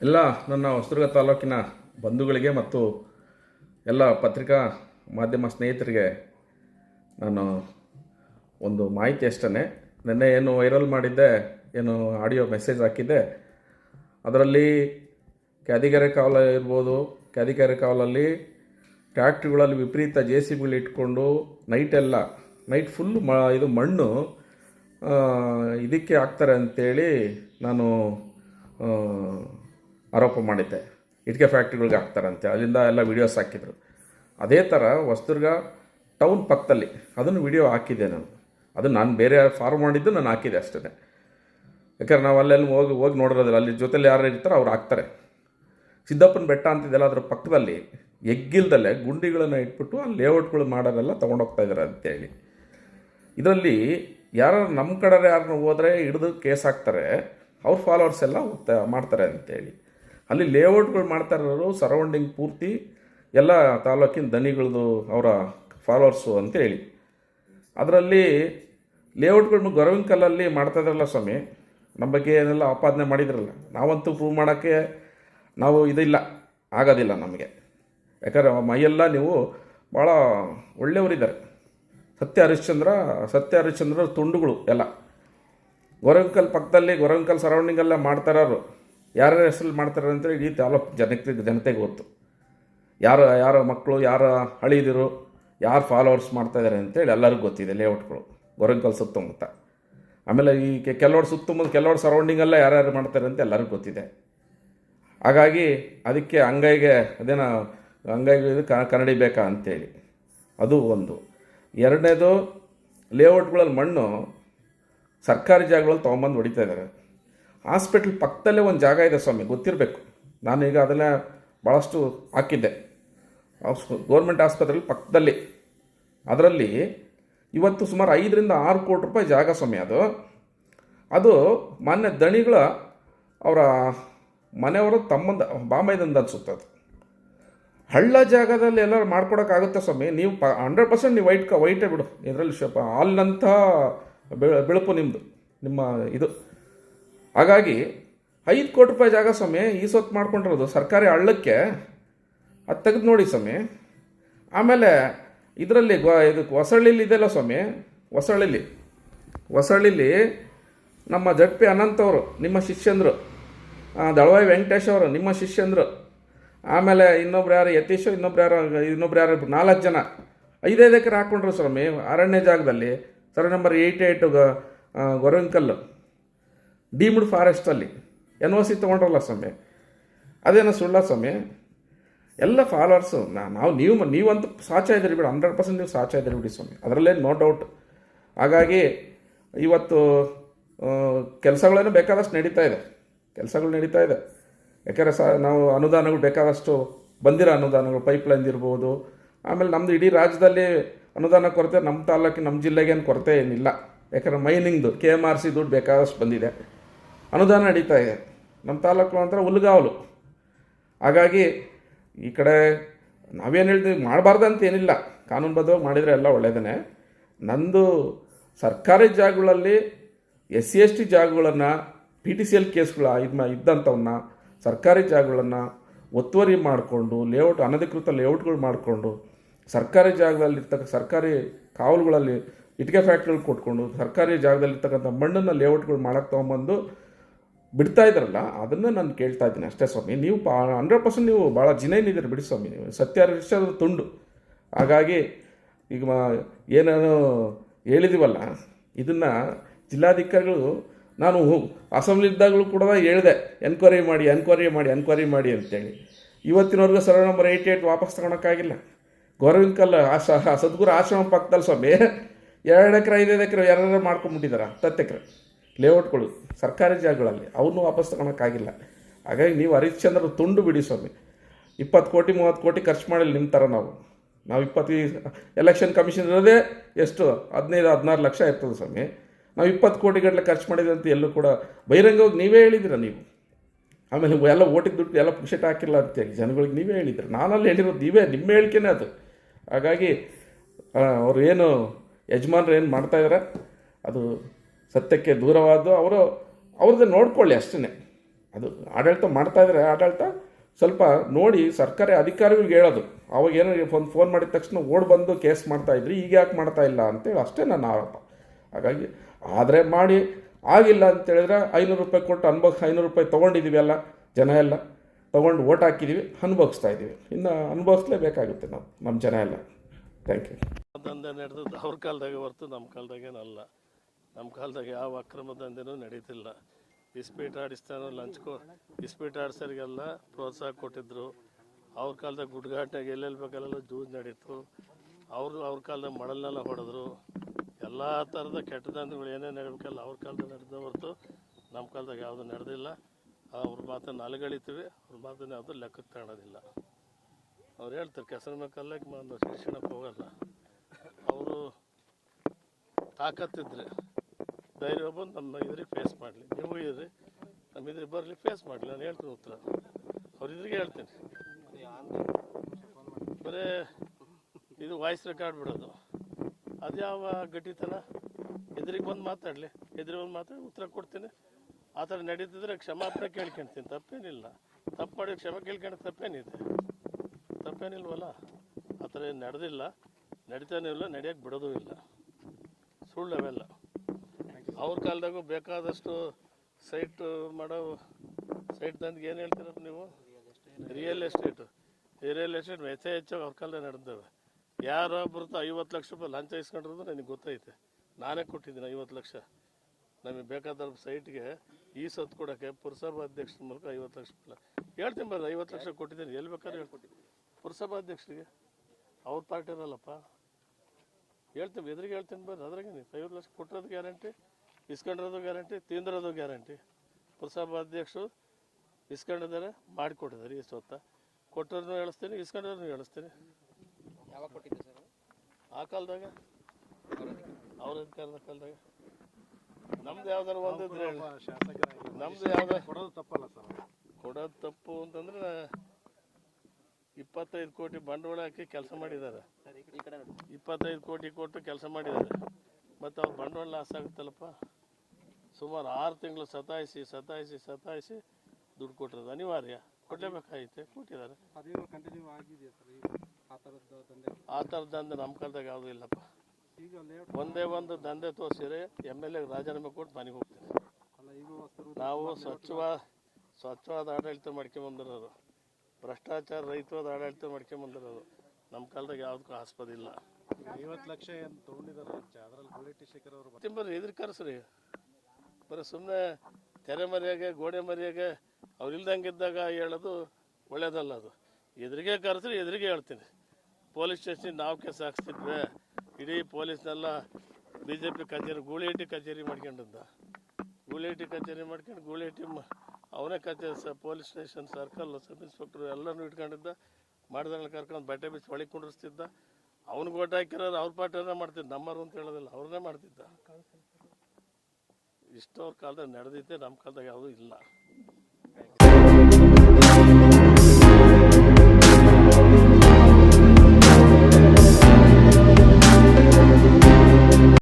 ಎಲ್ಲ ನನ್ನ ಹೊಸದುರ್ಗ ತಾಲೂಕಿನ ಬಂಧುಗಳಿಗೆ ಮತ್ತು ಎಲ್ಲ ಪತ್ರಿಕಾ ಮಾಧ್ಯಮ ಸ್ನೇಹಿತರಿಗೆ ನಾನು ಒಂದು ಮಾಹಿತಿ ಅಷ್ಟೇ ನಿನ್ನೆ ಏನು ವೈರಲ್ ಮಾಡಿದ್ದೆ, ಏನು ಆಡಿಯೋ ಮೆಸೇಜ್ ಹಾಕಿದ್ದೆ. ಅದರಲ್ಲಿ ಕ್ಯಾದಿಗೆರೆ ಕಾವಲ ಇರ್ಬೋದು, ಕ್ಯಾದಿಗೆರೆ ಕಾವಲಲ್ಲಿ ಟ್ಯಾಕ್ಟ್ರಿಗಳಲ್ಲಿ ವಿಪರೀತ ಜೆ ಸಿ ಬಿಗಳು ಇಟ್ಕೊಂಡು ನೈಟೆಲ್ಲ ನೈಟ್ ಫುಲ್ ಮ, ಇದು ಮಣ್ಣು ಇದಕ್ಕೆ ಹಾಕ್ತಾರೆ ಅಂತೇಳಿ ನಾನು ಆರೋಪ ಮಾಡಿದ್ದೆ. ಇಟ್ಕೆ ಫ್ಯಾಕ್ಟ್ರಿಗಳಿಗೆ ಹಾಕ್ತಾರಂತೆ. ಅಲ್ಲಿಂದ ಎಲ್ಲ ವೀಡಿಯೋಸ್ ಹಾಕಿದರು. ಅದೇ ಥರ ಹೊಸದುರ್ಗ ಟೌನ್ ಪಕ್ಕದಲ್ಲಿ ಅದನ್ನು ವಿಡಿಯೋ ಹಾಕಿದ್ದೆ ನಾನು. ಅದು ನಾನು ಬೇರೆ ಫಾರ್ಮ್ ಮಾಡಿದ್ದು ನಾನು ಹಾಕಿದೆ ಅಷ್ಟೇ. ಯಾಕಂದ್ರೆ ನಾವು ಅಲ್ಲೆಲ್ಲಿ ಹೋಗಿ ಹೋಗಿ ನೋಡಿರೋದಿಲ್ಲ. ಅಲ್ಲಿ ಜೊತೆಲಿ ಯಾರು ಇರ್ತಾರೋ ಅವ್ರು ಹಾಕ್ತಾರೆ. ಸಿದ್ದಪ್ಪನ ಬೆಟ್ಟ ಅಂತಿದ್ದೆಲ್ಲ ಅದ್ರ ಪಕ್ಕದಲ್ಲಿ ಎಗ್ಗಿಲ್ದಲ್ಲೇ ಗುಂಡಿಗಳನ್ನು ಇಟ್ಬಿಟ್ಟು ಆ ಲೇಔಟ್ಗಳು ಮಾಡೋರೆಲ್ಲ ತೊಗೊಂಡೋಗ್ತಾ ಇದ್ದಾರೆ ಅಂತೇಳಿ ಇದರಲ್ಲಿ ಯಾರು ನಮ್ಮ ಕಡೆ ಯಾರನ್ನ ಹೋದರೆ ಹಿಡಿದು ಕೇಸ್ ಹಾಕ್ತಾರೆ. ಅವ್ರ ಫಾಲೋವರ್ಸ್ ಎಲ್ಲ ಮಾಡ್ತಾರೆ ಅಂತೇಳಿ ಅಲ್ಲಿ ಲೇಔಟ್ಗಳು ಮಾಡ್ತಾ ಇರೋರು ಸರೌಂಡಿಂಗ್ ಪೂರ್ತಿ ಎಲ್ಲ ತಾಲೂಕಿನ ದನಿಗಳದು ಅವರ ಫಾಲೋವರ್ಸು ಅಂತೇಳಿ ಅದರಲ್ಲಿ ಲೇಔಟ್ಗಳು ಗೊರವಿನಕಲ್ಲಲ್ಲಿ ಮಾಡ್ತಾ ಇದ್ರಲ್ಲ ಸ್ವಾಮಿ. ನಮ್ಮ ಬಗ್ಗೆ ಏನೆಲ್ಲ ಆಪಾದನೆ ಮಾಡಿದ್ರಲ್ಲ. ನಾವಂತೂ ಪ್ರೂವ್ ಮಾಡೋಕ್ಕೆ ನಾವು ಇದಿಲ್ಲ, ಆಗೋದಿಲ್ಲ ನಮಗೆ. ಯಾಕಂದರೆ ಮೈಯೆಲ್ಲ ನೀವು ಭಾಳ ಒಳ್ಳೆಯವರಿದ್ದಾರೆ. ಸತ್ಯ ಹರಿಶ್ಚಂದ್ರ ಸತ್ಯ ಹರಿಶ್ಚಂದ್ರ ತುಂಡುಗಳು ಎಲ್ಲ. ಗೊರವಿನಕಲ್ ಪಕ್ಕದಲ್ಲಿ ಗೊರವಿನಕಲ್ ಸರೌಂಡಿಂಗೆಲ್ಲ ಮಾಡ್ತಾರೋರು ಯಾರ್ಯಾರ ಹೆಸರಲ್ಲಿ ಮಾಡ್ತಾರೆ ಅಂತೇಳಿ ಇಡೀ ತಾಲೂಕು ಜನಕ್ಕೆ ಜನತೆಗೆ ಗೊತ್ತು. ಯಾರು, ಯಾರ ಮಕ್ಕಳು, ಯಾರ ಹಳಿದಿರು, ಯಾರು ಫಾಲೋವರ್ಸ್ ಮಾಡ್ತಾಯಿದ್ದಾರೆ ಅಂತೇಳಿ ಎಲ್ಲರಿಗೂ ಗೊತ್ತಿದೆ ಲೇಔಟ್ಗಳು ಗೊರಂಕಲ್ ಸುತ್ತಮುತ್ತ. ಆಮೇಲೆ ಈ ಕೆಲವ್ರು ಸುತ್ತಮುತ್ತ, ಕೆಲವ್ರು ಸರೌಂಡಿಂಗೆಲ್ಲ ಯಾರ್ಯಾರು ಮಾಡ್ತಾರೆ ಅಂತ ಎಲ್ಲರಿಗೂ ಗೊತ್ತಿದೆ. ಹಾಗಾಗಿ ಅದಕ್ಕೆ ಅಂಗೈಗೆ ಅದೇನ, ಅಂಗೈಗೆ ಇದು ಕನ್ನಡಿ ಬೇಕಾ ಅಂತೇಳಿ ಅದು ಒಂದು. ಎರಡನೇದು ಲೇಔಟ್ಗಳಲ್ಲಿ ಮಣ್ಣು ಸರ್ಕಾರಿ ಜಾಗಗಳಲ್ಲಿ ತೊಗೊಂಬಂದು ಹೊಡಿತಾ ಇದ್ದಾರೆ ಹಾಸ್ಪಿಟ್ಲ್ ಪಕ್ಕದಲ್ಲೇ ಒಂದು ಜಾಗ ಇದೆ ಸ್ವಾಮಿ, ಗೊತ್ತಿರಬೇಕು. ನಾನು ಈಗ ಅದನ್ನು ಭಾಳಷ್ಟು ಹಾಕಿದ್ದೆ. ಗೌರ್ಮೆಂಟ್ ಆಸ್ಪತ್ರೆಯಲ್ಲಿ ಪಕ್ಕದಲ್ಲಿ. ಅದರಲ್ಲಿ ಇವತ್ತು ಸುಮಾರು ಐದರಿಂದ ಆರು ಕೋಟಿ ರೂಪಾಯಿ ಜಾಗ ಸ್ವಾಮಿ ಅದು. ಅದು ಮಾನ್ಯ ದಣಿಗಳ ಅವರ ಮನೆಯವರು ತಮ್ಮಂದ ಬಾಮೈದಂದ ಅನ್ಸುತ್ತೆ ಅದು. ಹಳ್ಳ ಜಾಗದಲ್ಲಿ ಎಲ್ಲರೂ ಮಾಡ್ಕೊಡೋಕ್ಕಾಗುತ್ತೆ ಸ್ವಾಮಿ. ನೀವು ಪ ಹಂಡ್ರೆಡ್ ಪರ್ಸೆಂಟ್ ನೀವು ವೈಟ್ ಕ, ವೈಟೇ ಬಿಡು. ಇದರಲ್ಲಿ ಶಪ ಬೆಳ- ಬೆಳಪು ನಿಮ್ಮದು ನಿಮ್ಮ ಇದು. ಹಾಗಾಗಿ ಐದು ಕೋಟಿ ರೂಪಾಯಿ ಜಾಗ ಸ್ವಾಮಿ, ಈ ಸೊತ್ತು ಮಾಡ್ಕೊಂಡಿರೋದು ಸರ್ಕಾರಿ ಹಳ್ಳಕ್ಕೆ. ಅದು ತೆಗೆದು ನೋಡಿ ಸ್ವಾಮಿ. ಆಮೇಲೆ ಇದರಲ್ಲಿ ಗೊ ಇದು ಹೊಸಳ್ಳಿಲಿ ಇದೆಯಲ್ಲ ಸ್ವಾಮಿ? ಹೊಸಳ್ಳಿಲಿ. ಹೊಸಳ್ಳಿಲಿ ನಮ್ಮ ಜಡ್ ಪಿ ಅನಂತ್ ಅವರು, ನಿಮ್ಮ ಶಿಷ್ಯಂದರು ದಳವಾಯಿ ವೆಂಕಟೇಶ್ ಅವರು, ನಿಮ್ಮ ಶಿಷ್ಯಂದರು, ಆಮೇಲೆ ಇನ್ನೊಬ್ರು ಯಾರು, ಯತೀಶ್, ಇನ್ನೊಬ್ರು ಯಾರು ಇನ್ನೊಬ್ರು ಯಾರು, ನಾಲ್ಕು ಜನ, ಐದೈದು ಎಕರೆ ಹಾಕ್ಕೊಂಡ್ರು ಸ್ವಾಮಿ, ಅರಣ್ಯ ಜಾಗದಲ್ಲಿ. Sir number eight eight Goravinakallu deemed ಫಾರೆಸ್ಟಲ್ಲಿ N O C ತೊಗೊಂಡ್ರಲ್ಲ ಸ್ವಾಮಿ. ಅದೇನೋ ಸುಳ್ಳ ಸ್ವಾಮಿ. ಎಲ್ಲ ಫಾಲೋವರ್ಸು ನಾವು ನೀವು ನೀವಂತೂ ಸಾಚ ಇದ್ದೀರಿ ಬಿಡಿ ಹಂಡ್ರೆಡ್ ಪರ್ಸೆಂಟ್ ನೀವು ಸಾಚ ಇದ್ದೀರಿ ಬಿಡಿ ಸ್ವಾಮಿ. ಅದರಲ್ಲೇ ನೋ ಡೌಟ್ ಹಾಗಾಗಿ ಇವತ್ತು ಕೆಲಸಗಳೇನು ಬೇಕಾದಷ್ಟು ನಡೀತಾ ಇದೆ. ಕೆಲಸಗಳು ನಡೀತಾ ಇದೆ. ಯಾಕೆಂದರೆ ಸಹ ನಾವು ಅನುದಾನಗಳು ಬೇಕಾದಷ್ಟು, ಬಂದಿರೋ ಅನುದಾನಗಳು ಪೈಪ್ಲೈನ್ ಇರ್ಬೋದು. ಆಮೇಲೆ ನಮ್ಮದು ಇಡೀ ರಾಜ್ಯದಲ್ಲಿ ಅನುದಾನ ಕೊರತೆ, ನಮ್ಮ ತಾಲೂಕಿನ, ನಮ್ಮ ಜಿಲ್ಲೆಗೇನು ಕೊರತೆ ಏನಿಲ್ಲ. ಯಾಕಂದರೆ ಮೈನಿಂಗ್ದು ಕೆ ಎಂ ಆರ್ ಸಿ ದುಡ್ಡು ಬೇಕಾದಷ್ಟು ಬಂದಿದೆ. ಅನುದಾನ ನಡೀತಾ ಇದೆ. ನಮ್ಮ ತಾಲೂಕು ಒಂಥರ ಹುಲ್ಗಾವಲು. ಹಾಗಾಗಿ ಈ ಕಡೆ ನಾವೇನು ಹೇಳ್ತೀವಿ ಮಾಡಬಾರ್ದು ಅಂತ ಏನಿಲ್ಲ ಕಾನೂನುಬದ್ಧವಾಗಿ ಮಾಡಿದರೆ ಎಲ್ಲ ಒಳ್ಳೆಯದೇ ನಂದು ಸರ್ಕಾರಿ ಜಾಗಗಳಲ್ಲಿ ಎಸ್ ಸಿ ಎಸ್ ಟಿ ಜಾಗಗಳನ್ನು, ಪಿ ಟಿ ಸಿ ಎಲ್ ಕೇಸ್ಗಳ ಇದನ್ನ ಇದ್ದಂಥವನ್ನ ಸರ್ಕಾರಿ ಜಾಗಗಳನ್ನು ಒತ್ತುವರಿ ಮಾಡಿಕೊಂಡು, ಲೇಔಟ್ ಅನಧಿಕೃತ ಲೇಔಟ್ಗಳು ಮಾಡಿಕೊಂಡು, ಸರ್ಕಾರಿ ಜಾಗದಲ್ಲಿರ್ತಕ್ಕ ಸರ್ಕಾರಿ ಕಾವಲುಗಳಲ್ಲಿ ಇಟ್ಟಿಗೆ ಫ್ಯಾಕ್ಟ್ರಿಗಳು ಕೊಟ್ಕೊಂಡು, ಸರ್ಕಾರಿ ಜಾಗದಲ್ಲಿರ್ತಕ್ಕಂಥ ಮಣ್ಣನ್ನು ಲೇಔಟ್ಗಳು ಮಾಡಕ್ಕೆ ತೊಗೊಂಬಂದು ಬಿಡ್ತಾ ಇದ್ರಲ್ಲ ಅದನ್ನು ನಾನು ಕೇಳ್ತಾ ಇದ್ದೀನಿ ಅಷ್ಟೇ ಸ್ವಾಮಿ. ನೀವು ಪಾ ಹಂಡ್ರೆಡ್ ಪರ್ಸೆಂಟ್ ನೀವು ಭಾಳ ಜಿನ ಇದ್ದೀರಿ ಬಿಡಿ ಸ್ವಾಮಿ ನೀವು. ಸತ್ಯ ಹರಿಶ್ಚಂದ್ರ ತುಂಡು. ಹಾಗಾಗಿ ಈಗ ಏನೇನು ಹೇಳಿದೀವಲ್ಲ, ಇದನ್ನು ಜಿಲ್ಲಾಧಿಕಾರಿಗಳು ನಾನು ಅಸೆಂಬ್ಲಿ ಇದ್ದಾಗಲೂ ಕೂಡ ಹೇಳಿದೆ ಎನ್ಕ್ವೈರಿ ಮಾಡಿ ಎನ್ಕ್ವೈರಿ ಮಾಡಿ ಎನ್ಕ್ವೈರಿ ಮಾಡಿ ಅಂತೇಳಿ. ಇವತ್ತಿನವರೆಗೂ ಸರ್ವೆ ನಂಬರ್ ಏಯ್ಟಿ ಏಯ್ಟ್ ವಾಪಸ್ ತಗೊಳಕ್ಕಾಗಿಲ್ಲ. ಗೋರವಿನಕಲ್ ಆಶ, ಸದ್ಗುರು ಆಶ್ರಮ ಪಕ್ಕದಲ್ಲಿ ಸ್ವಾಮಿ. ಎರಡು ಎಕರೆ ಐದೈದು ಎಕರೆ ಯಾರು ಮಾಡ್ಕೊಂಬಿಟ್ಟಿದ್ದಾರೆ ಹತ್ತತ್ತು ಎಕರೆ. ಲೇಔಟ್ಗಳು ಸರ್ಕಾರಿ ಜಾಗಗಳಲ್ಲಿ ಅವನ್ನೂ ವಾಪಸ್ ತಗೊಳಕ್ಕಾಗಿಲ್ಲ. ಹಾಗಾಗಿ ನೀವು ಹರಿಶ್ಚಂದ್ರ ತುಂಡು ಬಿಡಿ ಸ್ವಾಮಿ. ಇಪ್ಪತ್ತು ಕೋಟಿ, ಮೂವತ್ತು ಕೋಟಿ ಖರ್ಚು ಮಾಡಲಿ ನಿಮ್ಮ ಥರ ನಾವು. ನಾವು ಇಪ್ಪತ್ತು ಎಲೆಕ್ಷನ್ ಕಮಿಷನ್ ಇರೋದೇ ಎಷ್ಟು? ಹದಿನೈದು, ಹದಿನಾರು ಲಕ್ಷ ಇರ್ತದೆ ಸ್ವಾಮಿ. ನಾವು ಇಪ್ಪತ್ತು ಕೋಟಿ ಗಟ್ಟಲೆ ಖರ್ಚು ಮಾಡಿದೆ ಅಂತ ಎಲ್ಲೂ ಕೂಡ ಬಹಿರಂಗವಾಗಿ ನೀವೇ ಹೇಳಿದಿರ ನೀವು? ಆಮೇಲೆ ಎಲ್ಲ ಓಟಿಗೆ ದುಡ್ಡು ಎಲ್ಲ ಪುಕ್ಷೆಟ್ ಹಾಕಿಲ್ಲ ಅಂತೇಳಿ ಜನಗಳಿಗೆ ನೀವೇ ಹೇಳಿದ್ರಿ ನಾನಲ್ಲಿ ಹೇಳಿರೋದು ನೀವೇ, ನಿಮ್ಮ ಹೇಳಿಕೆನೇ ಅದು. ಹಾಗಾಗಿ ಅವ್ರು ಏನು ಯಜಮಾನ್ರು ಏನು ಮಾಡ್ತಾಯಿದ್ದಾರೆ ಅದು ಸತ್ಯಕ್ಕೆ ದೂರವಾದ್ದು ಅವರು ಅವ್ರದ್ದು ನೋಡ್ಕೊಳ್ಳಿ ಅಷ್ಟೇ ಅದು ಆಡಳಿತ ಮಾಡ್ತಾ ಇದ್ದಾರೆ ಆಡಳಿತ ಸ್ವಲ್ಪ ನೋಡಿ ಸರ್ಕಾರಿ ಅಧಿಕಾರಿಗಳಿಗೆ ಹೇಳೋದು. ಅವಾಗ ಏನೋ ಒಂದು ಫೋನ್ ಮಾಡಿದ ತಕ್ಷಣ ಓಡ್ ಬಂದು ಕೇಸ್ ಮಾಡ್ತಾ ಇದ್ರಿ, ಈಗ ಯಾಕೆ ಮಾಡ್ತಾ ಇಲ್ಲ ಅಂತೇಳಿ ಅಷ್ಟೇ ನನ್ನ ಆರೋಪ. ಹಾಗಾಗಿ ಆದರೆ ಮಾಡಿ, ಆಗಿಲ್ಲ ಅಂತೇಳಿದ್ರೆ ಐನೂರು ರೂಪಾಯಿ ಕೊಟ್ಟು ಅನುಭವ ಐನೂರು ರೂಪಾಯಿ ತೊಗೊಂಡಿದ್ದೀವಿ ಅಲ್ಲ, ಜನ ಎಲ್ಲ ತೊಗೊಂಡು ಓಟ್ ಹಾಕಿದ್ದೀವಿ ಅನುಭವಿಸ್ತಾ ಇದ್ದೀವಿ. ಇನ್ನು ಅನುಭವಿಸ್ಲೇಬೇಕಾಗುತ್ತೆ ನಾವು, ನಮ್ಮ ಜನ ಎಲ್ಲ. ಥ್ಯಾಂಕ್ ಯು ನಡೆದದ್ದು ಅವ್ರ ಕಾಲದಾಗೆ ಹೊರ್ತು ನಮ್ಮ ಕಾಲದಾಗೇನಲ್ಲ ನಮ್ಮ ಕಾಲದಾಗ ಯಾವ ಅಕ್ರಮ ದಂಧೆನೂ ನಡೀತಿಲ್ಲ. ಇಸ್ಪೀಟ್ ಲಂಚ್ ಕೊ ಇಸ್ಪೀಟ್ ಆಡಿಸೋರಿಗೆಲ್ಲ ಪ್ರೋತ್ಸಾಹ ಕೊಟ್ಟಿದ್ರು. ಅವ್ರ ಕಾಲದಾಗ ಗುಡ್ಗಾಟ್ನಾಗ ಎಲ್ಲೆಲ್ಲಿ ಬೇಕಲ್ಲೆಲ್ಲ ಜೂಜ್ ನಡೀತು. ಅವರು ಅವ್ರ ಕಾಲದಾಗ ಮಡಲ್ನೆಲ್ಲ ಹೊಡೆದ್ರು. ಎಲ್ಲ ಥರದ ಕೆಟ್ಟ ದಂಧೆಗಳು ಏನೇನು ನಡಬೇಕಲ್ಲ ಅವ್ರ ಕಾಲದಾಗ ನಡೆದ ಹೊರತು ನಮ್ಮ ಕಾಲದಾಗ ಯಾವುದು ನಡೆದಿಲ್ಲ. ಅವ್ರ ಮಾತನ್ನು ಅಲಗಳಿತೀವಿ ಅವ್ರ ಮಾತನ್ನು ಯಾವುದು ಲೆಕ್ಕಕ್ಕೆ ತಗೊಳ್ಳೋದಿಲ್ಲ ಅವ್ರು ಹೇಳ್ತಾರೆ, ಕೆಸರ ಮೇಲೆ ಕಲ್ಲಕ್ಕೆ ಶಿಕ್ಷಣಕ್ಕೆ ಹೋಗಲ್ಲ. ಅವರು ತಾಕತ್ತಿದ್ರೆ. ಧೈರ್ಯ ಬಂದು ನಮ್ಮ ಇದ್ರಿಗೆ ಫೇಸ್ ಮಾಡಲಿ. ನೀವು ಇದ್ರಿ, ನಮ್ಮ ಇದ್ರಿಗೆ ಬರಲಿ ಫೇಸ್ ಮಾಡಲಿ. ನಾನು ಹೇಳ್ತೀನಿ ಉತ್ತರ. ಅವ್ರ ಇದ್ರಿಗೆ ಹೇಳ್ತೀನಿ. ಬರೇ ಇದು ವಾಯ್ಸ್ ರೆಕಾರ್ಡ್ ಬಿಡೋದು. ಅದ್ಯಾವ ಗಟ್ಟಿತನ ಎದುರಿಗೆ ಬಂದು ಮಾತಾಡಲಿ. ಎದುರಿಗೆ ಬಂದು ಮಾತಾಡಿ ಉತ್ತರ ಕೊಡ್ತೀನಿ. ಆ ಥರ ನಡೀತಿದ್ರೆ ಕ್ಷಮಾಪಣೆ ಕೇಳ್ಕೊಳ್ತೀನಿ ತಪ್ಪೇನಿಲ್ಲ. ತಪ್ಪು ಮಾಡಿ ಕ್ಷಮೆ ಕೇಳ್ಕೊಂಡು ತಪ್ಪೇನಿದೆ. ತಪ್ಪೇನಿಲ್ವಲ್ಲ? ಆ ಥರ ಏನು ನಡೆದಿಲ್ಲ. ನಡೀತಾನೂ ಇಲ್ಲ ನಡೆಯೋಕ್ಕೆ ಬಿಡೋದೂ ಇಲ್ಲ. ಸುಳ್ಳು ಅವೆಲ್ಲ. ಅವ್ರ ಕಾಲದಾಗೂ ಬೇಕಾದಷ್ಟು ಸೈಟ್ ಮಾಡೋ, ಸೈಟ್ ತಂದು ಏನು ಹೇಳ್ತೀರಪ್ಪ ನೀವು? Real estate. ರಿಯಲ್ ಎಸ್ಟೇಟ್ ಹೆಚ್ಚೆ ಹೆಚ್ಚಾಗಿ ಅವ್ರ ಕಾಲದಾಗ ನಡೆದವೆ ಯಾರೊಬ್ಬರು ಐವತ್ತು ಲಕ್ಷ ರೂಪಾಯಿ ಲಂಚ ಇಸ್ಕೊಂಡಿರೋದು ನನಗೆ ಗೊತ್ತೈತೆ. ನಾನೇ ಕೊಟ್ಟಿದ್ದೀನಿ ಐವತ್ತು ಲಕ್ಷ. ನಮಗೆ ಬೇಕಾದ ಸೈಟ್ಗೆ ಈ ಸತ್ತು ಕೊಡೋಕ್ಕೆ ಪುರಸಭಾ ಅಧ್ಯಕ್ಷರ ಮೂಲಕ ಐವತ್ತು ಲಕ್ಷ ಹೇಳ್ತೀನಿ ಬರ್ರಿ, ಐವತ್ತು ಲಕ್ಷ ಕೊಟ್ಟಿದ್ದೀನಿ. ಎಲ್ಲಿ ಬೇಕಾದ್ರೆ ಹೇಳ್ಕೊಟ್ಟಿದ್ದೀನಿ ಪುರಸಭಾ ಅಧ್ಯಕ್ಷರಿಗೆ. ಅವ್ರ ಪಾರ್ಟಿ ಇರಲ್ಲಪ್ಪ. ಹೇಳ್ತೀನಿ, ಎದುರಿಗೆ ಹೇಳ್ತೀನಿ ಬರ್ರಿ. ಅದ್ರಾಗೇನು ಐವತ್ತು ಲಕ್ಷ ಕೊಟ್ಟಿರೋದು ಗ್ಯಾರಂಟಿ? ಇಸ್ಕೊಂಡಿರೋದು ಗ್ಯಾರಂಟಿ ತಿಂದಿರೋದು ಗ್ಯಾರಂಟಿ. ಪುರಸಭಾ ಅಧ್ಯಕ್ಷರು ಇಸ್ಕೊಂಡಿದ್ದಾರೆ ಮಾಡಿಕೊಟ್ಟಿದ್ದಾರೆ ಈ ಸ್ವತ್ತ. ಕೊಟ್ಟರೂ ಹೇಳಿಸ್ತೀನಿ ಇಸ್ಕೊಂಡ್ರೂ ಹೇಳಿಸ್ತೀನಿ. ಯಾವಾಗ ಕೊಟ್ಟಿದ್ದೆ ಸರ್ ಆ ಕಾಲದಾಗ? ಅವ್ರ ಅಧಿಕಾರದ ಕಾಲದಾಗ. ನಮ್ದು ಯಾವ್ದಾರು ಒಂದಿದ್ರೆ ಹೇಳಿ. ನಮ್ದು ಯಾವ್ದಾರು ಕೊಡೋದು ತಪ್ಪಲ್ಲ ಸರ್ ಕೊಡೋದು ತಪ್ಪು ಅಂತಂದ್ರೆ ಇಪ್ಪತ್ತೈದು ಕೋಟಿ ಬಂಡವಾಳ ಹಾಕಿ ಕೆಲಸ ಮಾಡಿದ್ದಾರೆ. ಈ ಕಡೆ ನೋಡಿ. ಇಪ್ಪತ್ತೈದು ಕೋಟಿ ಕೊಟ್ಟು ಕೆಲಸ ಮಾಡಿದ್ದಾರೆ. ಮತ್ತು ಅವ್ರ ಬಂಡವಾಳ ಲಾಸ್ ಆಗುತ್ತಲ್ಲಪ್ಪ? ಸುಮಾರು ಆರು ತಿಂಗಳು ಸತಾಯಿಸಿ ಸತಾಯಿಸಿ ಸತಾಯಿಸಿ ದುಡ್ಡು ಕೊಟ್ಟಿರೋದು. ಅನಿವಾರ್ಯ. ಕೊಡಲೇಬೇಕಾಗಿತ್ತು. ಕೊಟ್ಟಿದ್ದಾರೆ. ಆ ಥರದ ದಂಧೆ? ನಮ್ಮ ಕಾಲದಾಗ ಯಾವುದೂ ಇಲ್ಲಪ್ಪ. ಒಂದೇ ಒಂದು ದಂಧೆ ತೋರಿಸಿದ್ರೆ ಎಂ ಎಲ್ ಎ ರಾಜೀನಾಮೆ ಕೊಟ್ಟು ಮನೆಗೆ ಹೋಗ್ತೀನಿ ನಾವು ಸ್ವಚ್ಛವಾದ ಸ್ವಚ್ಛವಾದ ಆಡಳಿತ ಮಾಡ್ಕೊಂಬಂದಿರೋರು ಭ್ರಷ್ಟಾಚಾರ ರಹಿತವಾದ ಆಡಳಿತ ಮಾಡ್ಕೊಂಬಂದಿರೋದು ನಮ್ಮ ಕಾಲದಾಗ ಯಾವುದಕ್ಕೂ ಆಸ್ಪದ ಇಲ್ಲ. ಐವತ್ತು ಲಕ್ಷ ಏನು ತೊಗೊಂಡಿದ್ದಾರೆ ಅದರಲ್ಲಿ ಬುಲೆಟಿ ಶೇಖರ್ ಅವರು ಎದುರು ಕರೆಸ್ರಿ ಬರೀ ಸುಮ್ಮನೆ ತೆರೆ ಮರೆಯಾಗೆ, ಗೋಡೆ ಮರೆಯಾಗೆ, ಅವ್ರು ಇಲ್ದಂಗಿದ್ದಾಗ ಹೇಳೋದು ಒಳ್ಳೇದಲ್ಲ ಅದು. ಎದುರಿಗೆ ಕರೆಸ್ರಿ, ಎದುರಿಗೆ ಹೇಳ್ತೀನಿ. ಪೊಲೀಸ್ ಸ್ಟೇಷನ್ ನಾವು ಕೇಸ್ ಹಾಕ್ಸ್ತಿದ್ವಿ. ಇಡೀ ಪೊಲೀಸ್ನೆಲ್ಲ ಬಿ ಜೆ ಪಿ ಕಚೇರಿ ಗೂಳಿಹಟ್ಟಿ ಕಚೇರಿ ಮಾಡ್ಕೊಂಡಿದ್ದ ಗೂಳಿಹಟ್ಟಿ ಕಚೇರಿ ಮಾಡ್ಕೊಂಡು ಗೂಳಿಹಟ್ಟಿ ಅವನೇ ಕಚೇರಿ ಸ police station circle, sub inspector ಎಲ್ಲರೂ ಇಟ್ಕೊಂಡಿದ್ದ. ಮಾಡಿದ್ರಲ್ಲಿ ಕರ್ಕೊಂಡು ಬಟ್ಟೆ ಬಿಚ್ಚಿ ಒಳಗೆ ಕುಂಡ್ರಿಸ್ತಿದ್ದ. ಅವ್ನಿಗೆ ಓಟ್ ಹಾಕಿರೋರು ಅವ್ರ ಪಾಠನೇ ಮಾಡ್ತಿದ್ದ. ನಮ್ಮರು ಅಂತ ಹೇಳೋದಿಲ್ಲ, ಅವ್ರನ್ನೇ ಮಾಡ್ತಿದ್ದ. ಇಷ್ಟೋ ಕಾಲದಲ್ಲಿ ನಡೆದಿದ್ದೆ ನಮ್ಮ ಕಾಲದಾಗ ಯಾವುದೂ ಇಲ್ಲ.